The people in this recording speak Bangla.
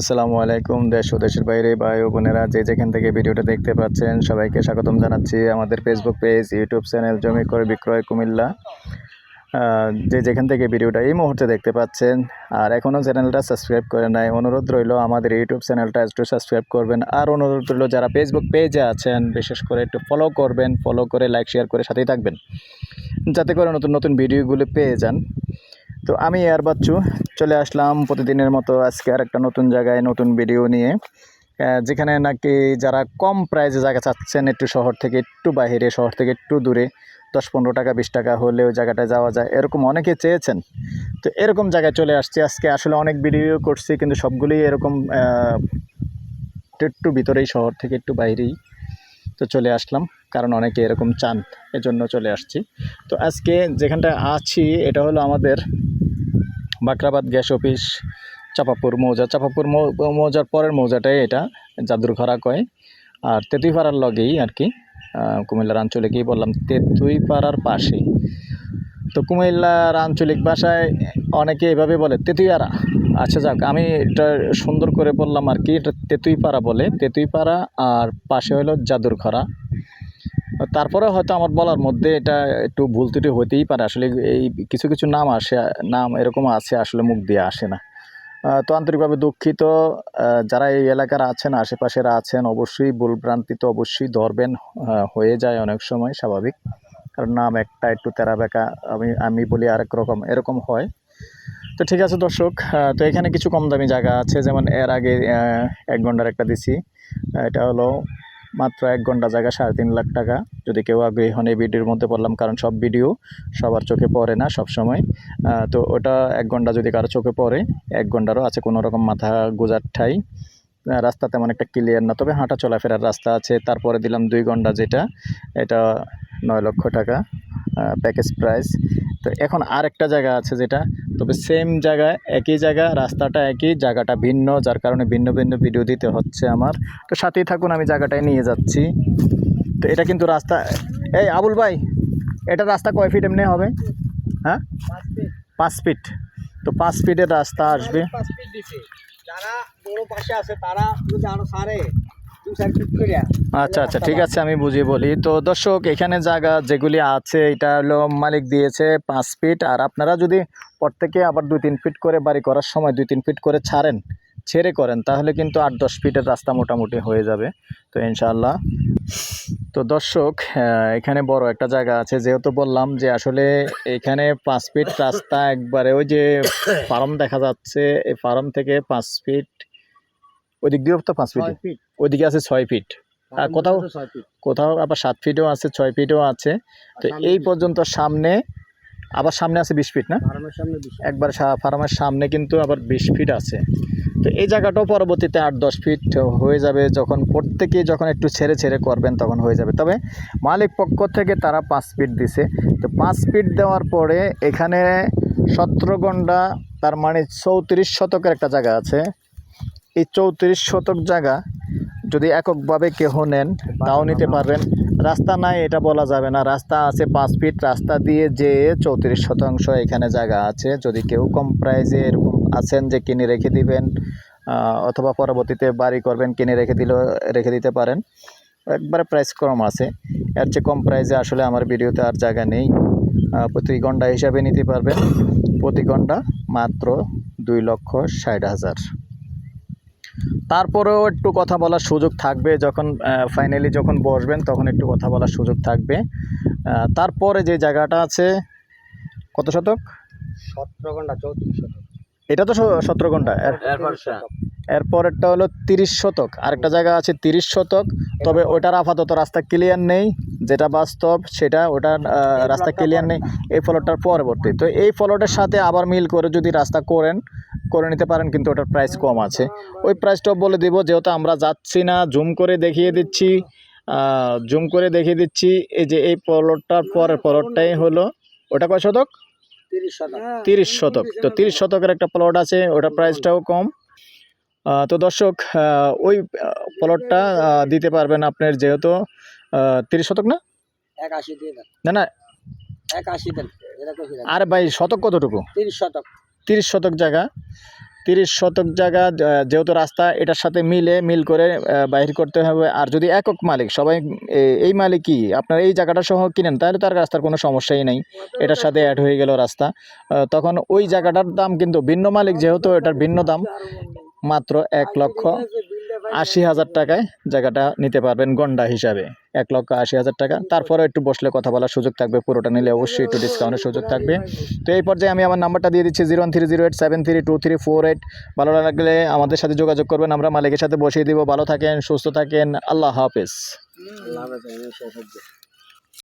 আসসালামু আলাইকুম, দেশ ও দেশের বাইরে ভাই ও বোনেরা, যে যেখান থেকে ভিডিওটা দেখতে পাচ্ছেন, সবাইকে স্বাগতম জানাচ্ছি আমাদের ফেসবুক পেজ ইউটিউব চ্যানেল জমি করে বিক্রয়, কুমিল্লা। যে যেখান থেকে ভিডিওটা এই মুহূর্তে দেখতে পাচ্ছেন আর এখনও চ্যানেলটা সাবস্ক্রাইব করে নাই, অনুরোধ রইল আমাদের ইউটিউব চ্যানেলটা একটু সাবস্ক্রাইব করবেন। আর অনুরোধ রইল যারা ফেসবুক পেজে আছেন, বিশেষ করে একটু ফলো করবেন ফলো করে লাইক শেয়ার করে সাথেই থাকবেন। যাতে করে নতুন নতুন ভিডিওগুলো পেয়ে যান। তো আমি আর বাচ্চু চলে আসলাম প্রতিদিনের মতো আজকে আর একটা নতুন জায়গায় নতুন ভিডিও নিয়ে। যেখানে নাকি যারা কম প্রাইসে জায়গা চাচ্ছেন একটু শহর থেকে একটু বাইরে, শহর থেকে একটু দূরে, দশ পনেরো টাকা, বিশ টাকা হলে ওই জায়গাটায় যাওয়া যায়, এরকম অনেকে চেয়েছেন। তো এরকম জায়গায় চলে আসছি। আজকে আসলে অনেক ভিডিও করছি, কিন্তু সবগুলোই এরকম একটু একটু ভিতরেই, শহর থেকে একটু বাইরেই তো চলে আসলাম, কারণ অনেকে এরকম চান, এজন্য চলে আসছি। তো আজকে যেখানটা আছি, এটা হলো আমাদের বাকরাবাদ গ্যাস অফিস, চাপাপুর মৌজা, চাপাপুর মৌজার পরের মৌজাটাই এটা, জাদুরঘরা কয়। আর তেঁতুইপাড়ার লগেই আর কি কুমিল্লার আঞ্চলিকই বললাম, তেঁতুইপাড়ার পাশেই। তো কুমিল্লার আঞ্চলিক ভাষায় অনেকে এভাবে বলে, তেঁতুইয়ারা। আচ্ছা যাক, আমি এটা সুন্দর করে বললাম আর কি, এটা তেঁতুইপাড়া বলে, তেঁতুইপাড়া আর পাশে হলো জাদুরখরা তারপরে হয়তো আমার বলার মধ্যে এটা একটু ভুল ত্রুটি হতেই পারে। আসলে এই কিছু কিছু নাম আসে, নাম এরকম আছে, আসলে মুখ দিয়ে আসে না। তো আন্তরিকভাবে দুঃখিত। যারা এই এলাকার আছেন, আশেপাশের আছেন, অবশ্যই ভুল ভ্রান্তি তো অবশ্যই ধরবেন হয়ে যায় অনেক সময়, স্বাভাবিক। কারণ নাম একটা একটু তেরা বেঁকা আমি আমি বলি আরেক রকম, এরকম হয়। তো ঠিক আছে দর্শক তো এখানে কিছু কম দামি জায়গা আছে, যেমন এর আগে এক ঘণ্টার একটা দিছি। এটা হলো মাত্র এক ঘণ্টা জায়গা, সাড়ে তিন লাখ টাকা। যদি কেউ আগ্রহী হন এই ভিডিওর মধ্যে বললাম কারণ সব ভিডিও সবার চোখে পড়ে না সব সময় তো ওটা এক ঘণ্টা যদি কারও চোখে পড়ে, এক ঘন্টারও আছে কোনো রকম মাথা গোজার ঠাই। রাস্তা তেমন একটা ক্লিয়ার না, তবে হাঁটা চলাফেরার রাস্তা আছে। তারপরে দিলাম দুই ঘণ্টা যেটা, এটা নয় লক্ষ টাকা প্যাকেজ প্রাইস তো এখন আরেকটা জায়গা আছে যেটা, তবে সেম জায়গায় একই জায়গা, রাস্তাটা একই, জায়গাটা ভিন্ন, যার কারণে ভিন্ন ভিন্ন ভিডিও দিতে হচ্ছে আমার। তো সাথেই থাকুন, আমি জায়গাটায় নিয়ে যাচ্ছি। তো এটা কিন্তু রাস্তা, এই আবুল ভাই, এটা রাস্তা কয় ফিট এমনি হবে? হ্যাঁ? পাঁচ ফিট তো পাঁচ ফিটের রাস্তা আসবে। পাঁচ ফিট যারা বড় পাশে আছে, তারা যদি আরও সারে আচ্ছা আচ্ছা ঠিক আছে আমি বুঝিয়ে বলি। তো দর্শক এখানে জায়গা যেগুলি আছে এটা হলো মালিক দিয়েছে পাঁচ ফিট। আর আপনারা যদি প্রত্যেকে আবার দুই তিন ফিট করে বাড়ি করার সময় দুই তিন ফিট করে ছাড়েন ছেড়ে করেন তাহলে কিন্তু আট দশ ফিটের রাস্তা মোটামুটি হয়ে যাবে। তো ইনশাল্লাহ তো দর্শক এখানে বড় একটা জায়গা আছে। যেহেতু বললাম যে আসলে এখানে পাঁচ ফিট রাস্তা একবারে ওই যে ফার্ম দেখা যাচ্ছে এই ফার্ম থেকে পাঁচ ফিট ওই দিক দিয়েও তো পাঁচ ফিট ওইদিকে আছে ছয় ফিট আর কোথাও- কোথাও আবার সাত ফিটও আছে ছয় ফিটও আছে। তো এই পর্যন্ত সামনে আবার সামনে আছে বিশ ফিট না। একবার ফার্মের সামনে কিন্তু আবার বিশ ফিট আছে। তো এই জায়গাটাও পরবর্তীতে আট দশ ফিট হয়ে যাবে। যখন প্রত্যেকে যখন একটু ছেড়ে ছেড়ে করবেন তখন হয়ে যাবে। তবে মালিক পক্ষ থেকে তারা পাঁচ ফিট দিছে। তো পাঁচ ফিট দেওয়ার পরে এখানে সতেরো গন্ডা তার মানে চৌত্রিশ শতকের একটা জায়গা আছে। এই চৌত্রিশ শতক জায়গা যদি এককভাবে কেহ নেন, তাও নিতে পারবেন। রাস্তা নাই, এটা বলা যাবে না। রাস্তা আছে পাঁচ ফিট, রাস্তা দিয়ে যে চৌত্রিশ শতাংশ এখানে জায়গা আছে, যদি কেউ কম প্রাইজে এরকম আছেন যে কিনে রেখে দিবেন অথবা পরবর্তীতে বাড়ি করবেন, কিনে রেখে দিলেও রেখে দিতে পারেন, একবারে প্রাইস কম আছে। এর চেয়ে কম প্রাইসে আসলে আমার ভিডিওতে আর জায়গা নেই। প্রতি ঘণ্টা হিসাবে নিতে পারবেন। প্রতি ঘণ্টা মাত্র দুই লক্ষ ষাট হাজার। তারপরেও একটু কথা বলার সুযোগ থাকবে যখন ফাইনালি যখন বসবেন তখন একটু কথা বলার সুযোগ থাকবে। তারপরে যে জায়গাটা আছে কত শতক? সতেরো ঘণ্টা চৌত্রিশ শতক। এটা তো সতেরো ঘণ্টা এর এরপরেরটা হলো তিরিশ শতক। আরেকটা জায়গা আছে তিরিশ শতক। তবে ওটার আপাতত রাস্তা ক্লিয়ার নেই। যেটা বাস্তব সেটা ওটার রাস্তা ক্লিয়ার নেই। এই ফলটার পরবর্তী। তো এই ফলটার সাথে আবার মিল করে যদি রাস্তা করেন করে নিতে পারেন কিন্তু ওটার প্রাইস কম আছে। ওই প্রাইসটাও বলে দিব যেহেতু আমরা যাচ্ছি না জুম করে দেখিয়ে দিচ্ছি জুম করে দেখিয়ে দিচ্ছি এই যে এই পলটটার পরের পলটটাই হলো ওটা কয় শতক? তিরিশ শতক। তিরিশ শতক। তো তিরিশ শতকের একটা প্লট আছে ওটা প্রাইসটাও কম। তো দর্শক ওই প্লটটা দিতে পারবেন আপনার যেহেতু তিরিশ শতক না? না না। আরে ভাই শতক কতটুকু? তিরিশ শতক। তিরিশ শতক জায়গা। তিরিশ শতক জায়গা যেহেতু রাস্তা, এটার সাথে মিলে, মিল করে বাহির করতে হবে। আর যদি একক মালিক, সবাই এই মালিকই আপনার এই জায়গাটা সহ কিনেন, তাহলে তার রাস্তার কোনো সমস্যাই নেই। এটার সাথে অ্যাড হয়ে গেল রাস্তা। তখন ওই জায়গাটার দাম কিন্তু ভিন্ন মালিক, যেহেতু এটার ভিন্ন দাম, মাত্র এক লক্ষ আশি হাজার টাকায় জায়গাটা নিতে পারবেন গন্ডা হিসাবে। এক লক্ষ আশি হাজার টাকা। তারপরে একটু বসলে কথা বলার সুযোগ থাকবে, পুরোটা নিলে অবশ্যই একটু ডিসকাউন্টের সুযোগ থাকবে। তো এই পর্যায়ে আমি আমার নাম্বারটা দিয়ে দিচ্ছি zero one three zero eight seven three two three four eight. ভালো লাগলে আমাদের সাথে যোগাযোগ করবেন, আমরা মালিকের সাথে বসিয়ে দিব। ভালো থাকেন, সুস্থ থাকেন, আল্লাহ হাফেজ।